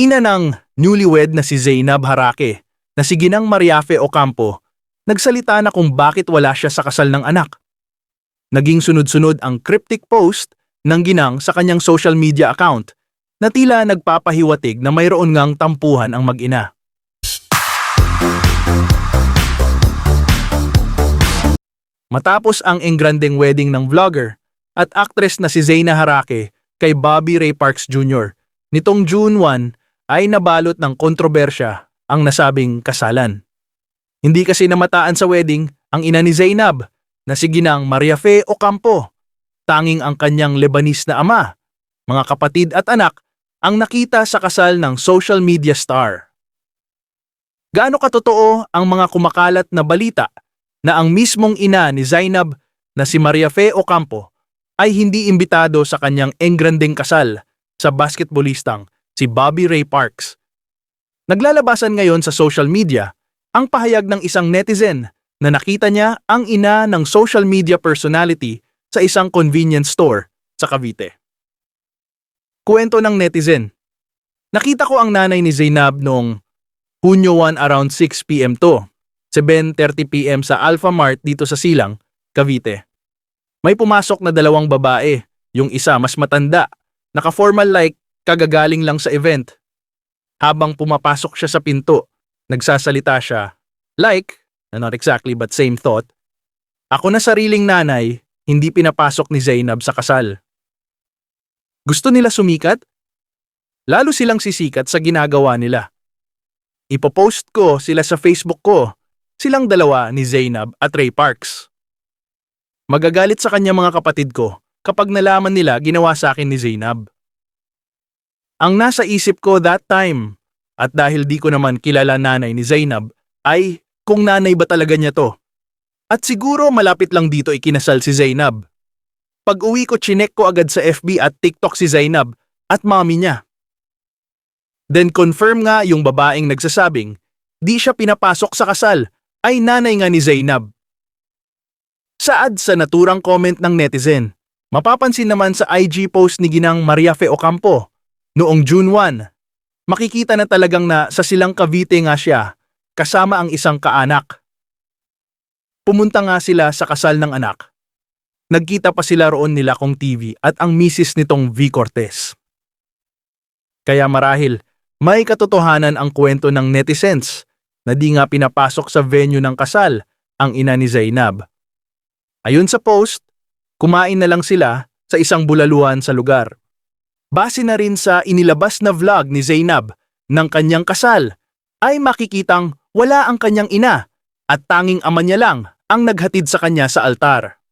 Ina ng newlywed na si Zainab Harake na si Ginang Mariafe Ocampo nagsalita na kung bakit wala siya sa kasal ng anak. Naging sunod-sunod ang cryptic post ng Ginang sa kanyang social media account na tila nagpapahiwatig na mayroon ngang tampuhan ang mag-ina. Matapos ang engrandeng wedding ng vlogger at actress na si Zaina Harake kay Bobby Ray Parks Jr. nitong June 1 ay nabalot ng kontrobersya ang nasabing kasalan. Hindi kasi namataan sa wedding ang ina ni Zainab na si Ginang Maria Fe Ocampo. Tanging ang kanyang Lebanese na ama, mga kapatid at anak ang nakita sa kasal ng social media star. Gaano katotoo ang mga kumakalat na balita na ang mismong ina ni Zainab na si Maria Fe Ocampo ay hindi imbitado sa kanyang engrandeng kasal sa basketballistang si Bobby Ray Parks. Naglalabasan ngayon sa social media ang pahayag ng isang netizen na nakita niya ang ina ng social media personality sa isang convenience store sa Cavite. Kuwento ng netizen. Nakita ko ang nanay ni Zainab noong Hunyo 1 around 6pm to, 7.30pm sa Alpha Mart dito sa Silang, Cavite. May pumasok na dalawang babae, yung isa mas matanda, naka-formal like kagagaling lang sa event. Habang pumapasok siya sa pinto, nagsasalita siya, like, not exactly but same thought, ako na sariling nanay, hindi pinapasok ni Zainab sa kasal. Gusto nila sumikat? Lalo silang sisikat sa ginagawa nila. Ipopost ko sila sa Facebook ko, silang dalawa ni Zainab at Ray Parks. Magagalit sa kanya mga kapatid ko kapag nalaman nila ginawa sa akin ni Zainab. Ang nasa isip ko that time, at dahil di ko naman kilala nanay ni Zainab, ay kung nanay ba talaga niya to. At siguro malapit lang dito ikinasal si Zainab. Pag uwi ko chinek ko agad sa FB at TikTok si Zainab at mami niya. Then confirm nga yung babaeng nagsasabing, di siya pinapasok sa kasal, ay nanay nga ni Zainab. Saad sa naturang comment ng netizen, mapapansin naman sa IG post ni Ginang Maria Fe Ocampo noong June 1. Makikita na talagang na sa silang Cavite nga siya, kasama ang isang kaanak. Pumunta nga sila sa kasal ng anak. Nagkita pa sila roon nila kong TV at ang misis nitong V. Cortez. Kaya marahil, may katotohanan ang kwento ng netizens na di nga pinapasok sa venue ng kasal ang ina ni Zainab. Ayon sa post, kumain na lang sila sa isang bulaluan sa lugar. Base na rin sa inilabas na vlog ni Zainab ng kanyang kasal, ay makikitang wala ang kanyang ina at tanging ama niya lang ang naghatid sa kanya sa altar.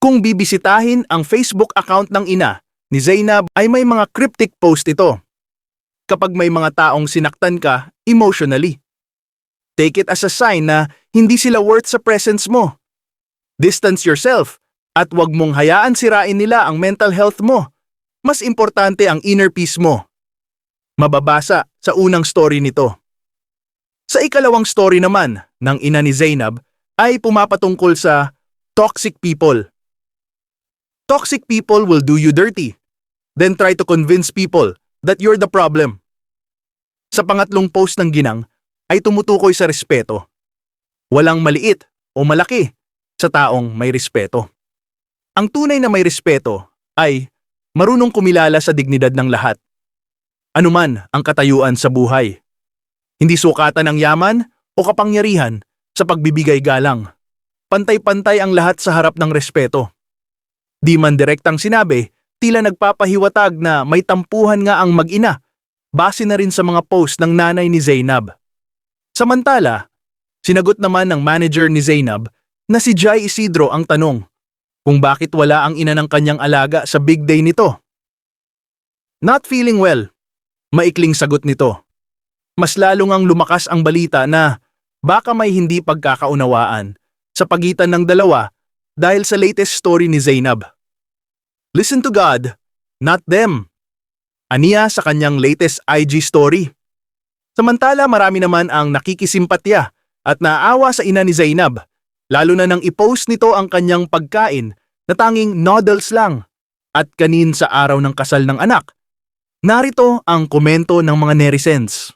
Kung bibisitahin ang Facebook account ng ina ni Zainab ay may mga cryptic post ito. Kapag may mga taong sinaktan ka emotionally. Take it as a sign na hindi sila worth sa presence mo. Distance yourself at wag mong hayaan sirain nila ang mental health mo. Mas importante ang inner peace mo. Mababasa sa unang story nito. Sa ikalawang story naman ng ina ni Zainab ay pumapatungkol sa toxic people. Toxic people will do you dirty, then try to convince people that you're the problem. Sa pangatlong post ng ginang ay tumutukoy sa respeto. Walang maliit o malaki sa taong may respeto. Ang tunay na may respeto ay marunong kumilala sa dignidad ng lahat. Anuman ang katayuan sa buhay. Hindi sukatan ng yaman o kapangyarihan sa pagbibigay galang. Pantay-pantay ang lahat sa harap ng respeto. Di man direktang sinabi, tila nagpapahiwatag na may tampuhan nga ang mag-ina, base na rin sa mga post ng nanay ni Zainab. Samantala, sinagot naman ng manager ni Zainab na si Jai Isidro ang tanong kung bakit wala ang ina ng kanyang alaga sa big day nito. Not feeling well, maikling sagot nito mas lalo ngang lumakas ang balita na baka may hindi pagkakaunawaan sa pagitan ng dalawa dahil sa latest story ni Zainab. Listen to God, not them. Aniya sa kanyang latest IG story. Samantala marami naman ang nakikisimpatya at naawa sa ina ni Zainab, lalo na nang ipost nito ang kanyang pagkain na tanging noodles lang at kanin sa araw ng kasal ng anak Narito ang komento ng mga netizens.